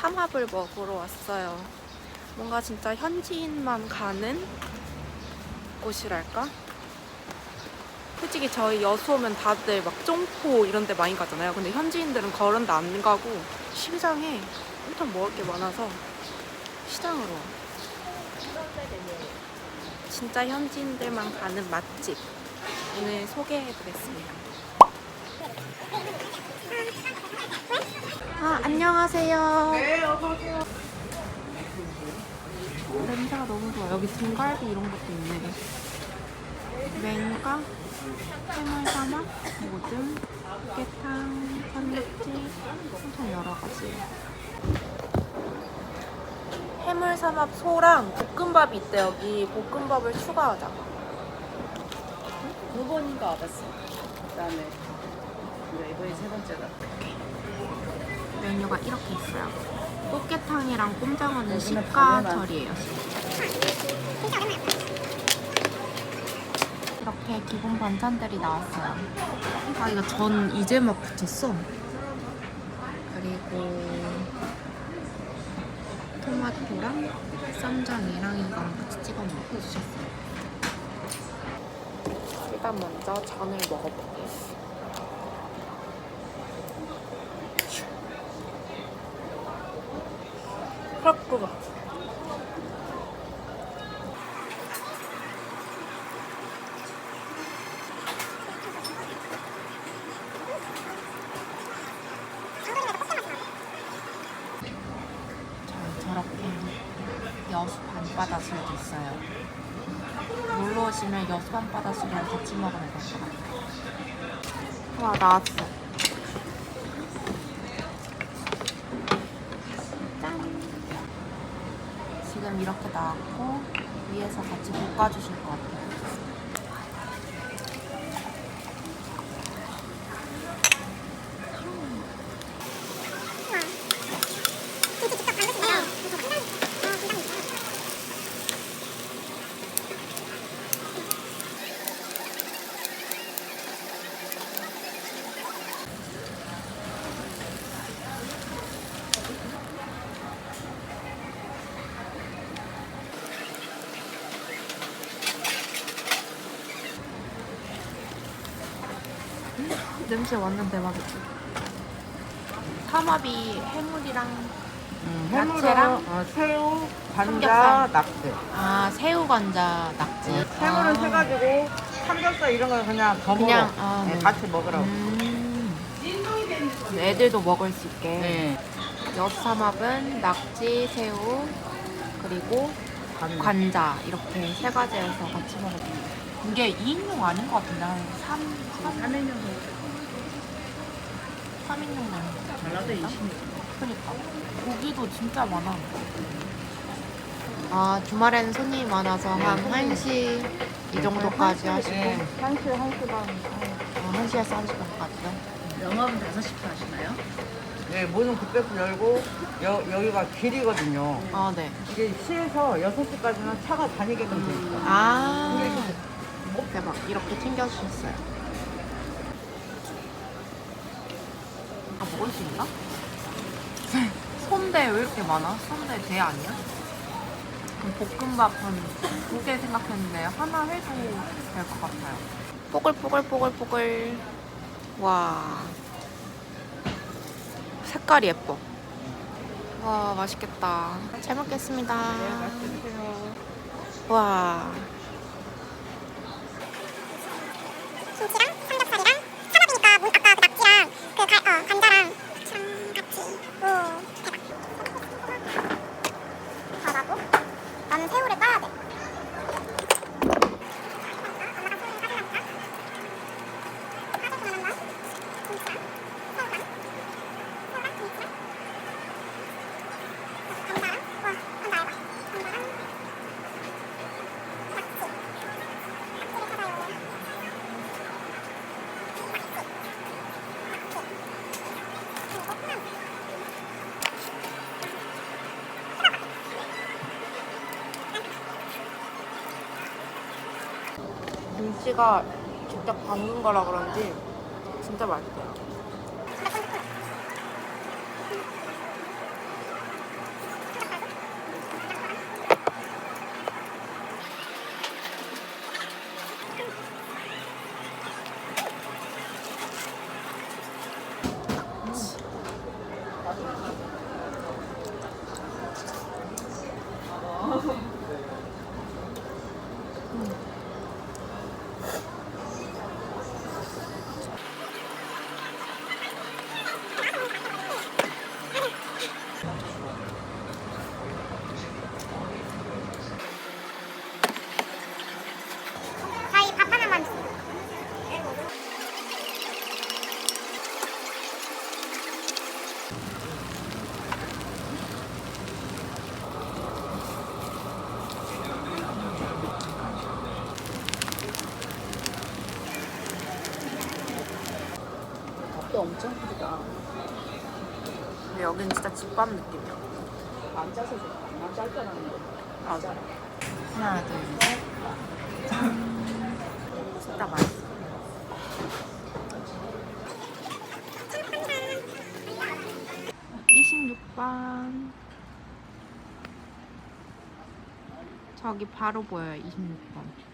삼합을 먹으러 왔어요. 뭔가 진짜 현지인만 가는 곳이랄까? 솔직히 저희 여수 오면 다들 막 쫑포 이런 데 많이 가잖아요. 근데 현지인들은 그런 데 안 가고 시장에 엄청 먹을 게 많아서 시장으로 와. 진짜 현지인들만 가는 맛집 오늘 소개해드렸습니다. 아 안녕하세요. 네, 어서오세요. 냄새가 너무 좋아. 여기 등갈비 이런 것도 있네. 맹가, 해물사막, 모듬, 깨탕, 산낙지, 엄청 여러 가지. 해물사막 소랑 볶음밥이 있대 여기. 볶음밥을 추가하자. 두 번인가 와봤어. 그다음에 이제 이번이 세 번째다. 메뉴가 이렇게 있어요. 꽃게탕이랑 꼼장어는 여기는 식가철이에요. 이렇게 기본 반찬들이 나왔어요. 아 이거 전 이제 막 붙였어. 그리고 토마토랑 쌈장이랑 이거랑 같이 찍어 먹어주셨어요. 일단 먼저 전을 먹어볼게요. 저- 저렇게 여수 밤바다술도 있어요. 놀러 오시면 여수 밤바다술이랑 같이 먹으면 될 것 같아요. 와 나왔어. 짠. 이렇게 나왔고 위에서 같이 볶아주실 것 같아요. 냄새 완전 대박이지. 삼합이 해물이랑 음, 야채랑? 어, 새우, 관자, 삼겹살. 낙지. 아 새우 관자 낙지. 해물은 아. 세가지고 삼겹살 이런 거 그냥 덤으로 그냥, 아, 네, 네. 같이 먹으라고. 음. 애들도 먹을 수 있게. 네. 여수 삼합은 낙지, 새우, 그리고 관. 관자 이렇게 세 가지에서 같이 먹어요. 이게 2인용 아닌 것 같은데 한 3, 3, 3인용 3인용 면 전라도 20. 그러니까 고기도 진짜 많아. 아 주말에는 손님이 많아서 한 1시 이 정도까지 하시고 네. 1시, 1시 반. 어, 1시에서 1시 반까지요. 영업은 5시부터 하시나요? 네, 문은 그때부터 열고 여, 여기가 길이거든요. 아 네. 이게 시에서 6시까지는 차가 다니게끔 돼 있어요. 아 대박 이렇게 챙겨주셨어요. 아 먹을 수 있나? 손대 왜 이렇게 많아? 손대 대 아니야? 그럼 볶음밥 한두 개 생각했는데 하나 해도 될 것 같아요. 뽀글뽀글뽀글뽀글. 와. 색깔이 예뻐. 와 맛있겠다. 잘 먹겠습니다. 와. 김치랑 사밥이니까 문 아까 그 낙지랑 그 가, 어, 감자랑 참 같이 오 대박 밥하고 나는 새우를 까야 돼 엄마가 새우를 까주라니까 까줄 그만한 거 김치랑 새우랑 새우랑 김치랑 감자랑 와 감자 알바 감자랑 낙지 낙지를 찾아요 김치가 직접 담근 거라 그런지 진짜 맛있어요. 엄청 크다. 근데 여긴 진짜 집밥 느낌이야. 안 짜서 좋다. 안 짤짤하네. 맞아. 하나, 둘, 셋. 짠. 진짜 맛있어. 이십육 번 저기 바로 보여요, 26번.